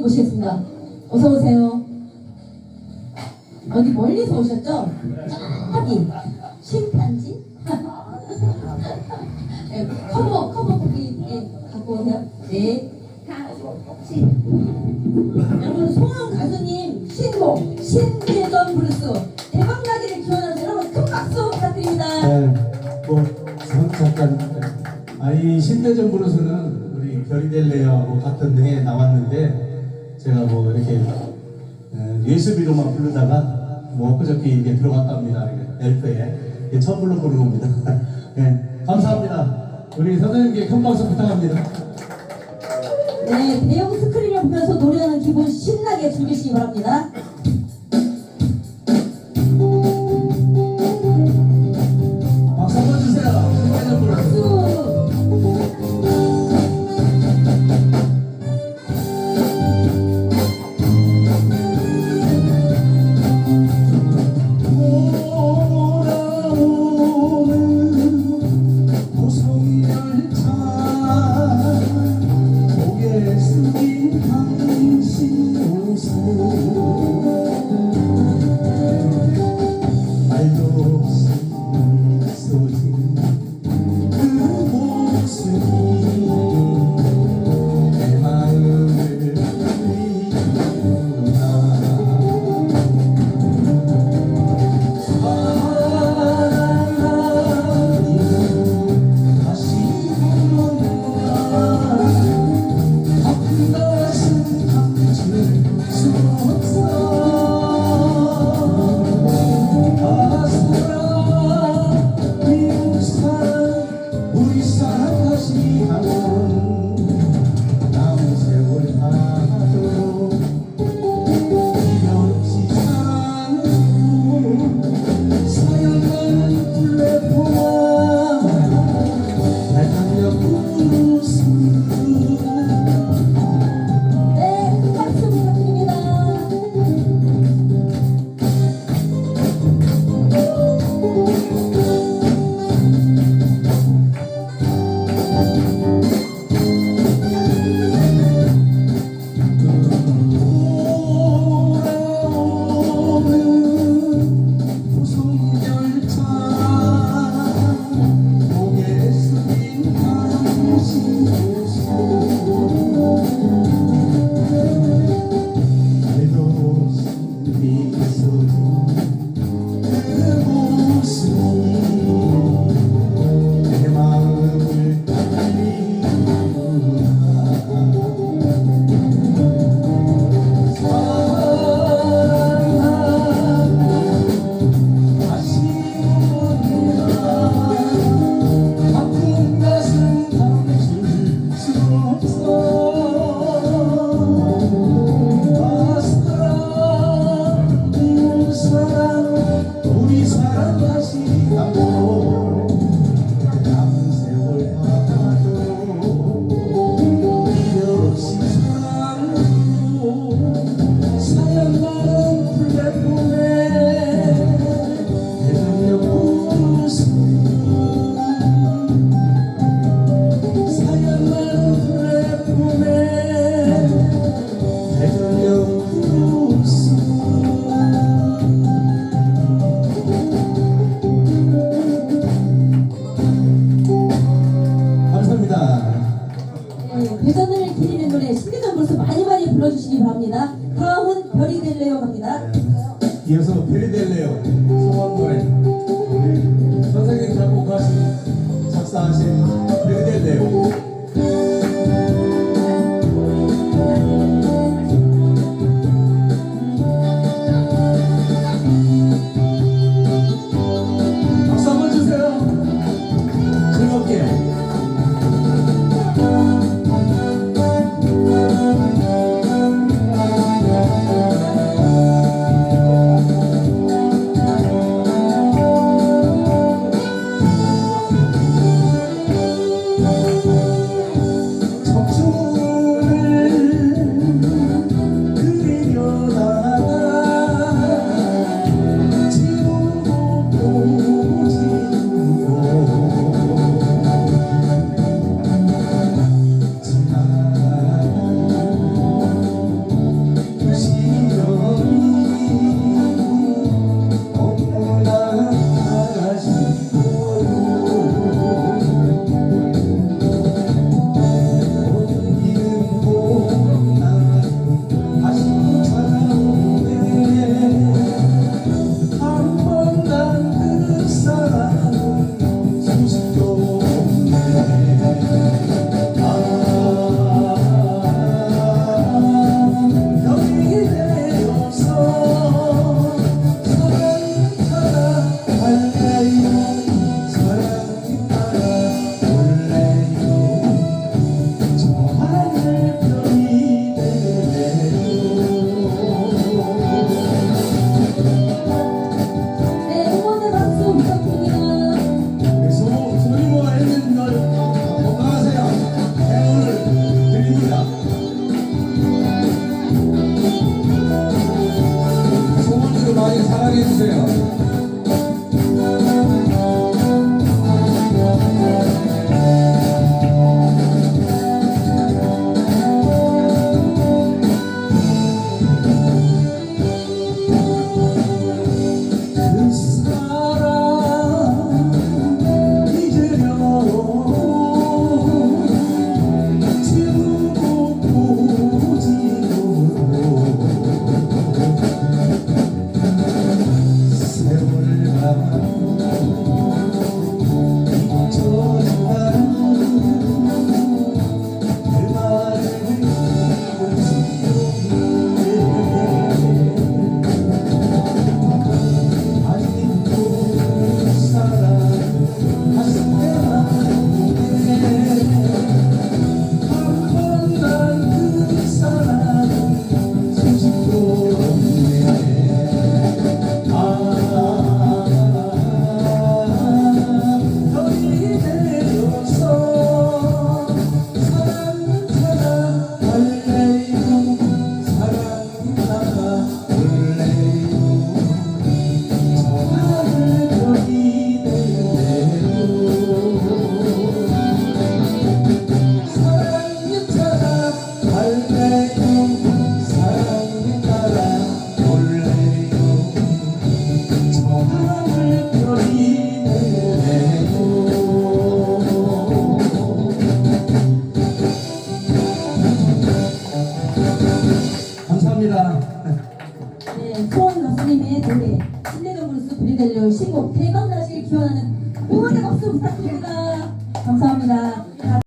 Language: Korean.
모시겠습니다. 어서 오세요. 어디 멀리서 오셨죠? 저기 심판지? 네, 커버 커버 거기 예, 갖고 오세요. 네. 여러분 소원 가수님 신곡 신대전 브루스 대박 나기를 기원하는 여러분 큰 박수 부탁드립니다. 네, 뭐 참- 잠깐 아이 신대전 브루스는 우리 별이 될래요하고 같은 나왔는데 제가 뭐 이렇게 에, 예수비로만 부르다가 뭐 엊그저께 이게 들어갔답니다 엘프에 처음 불러 부르는 겁니다. 네, 감사합니다. 우리 선생님께 큰 박수 부탁합니다. 네, 대형 스크린을 보면서 노래하는 기분 신나게 즐기시기 바랍니다. 주시기 바랍니다. 대박 나시길 기원하는 응원의 박수 부탁드립니다. 감사합니다.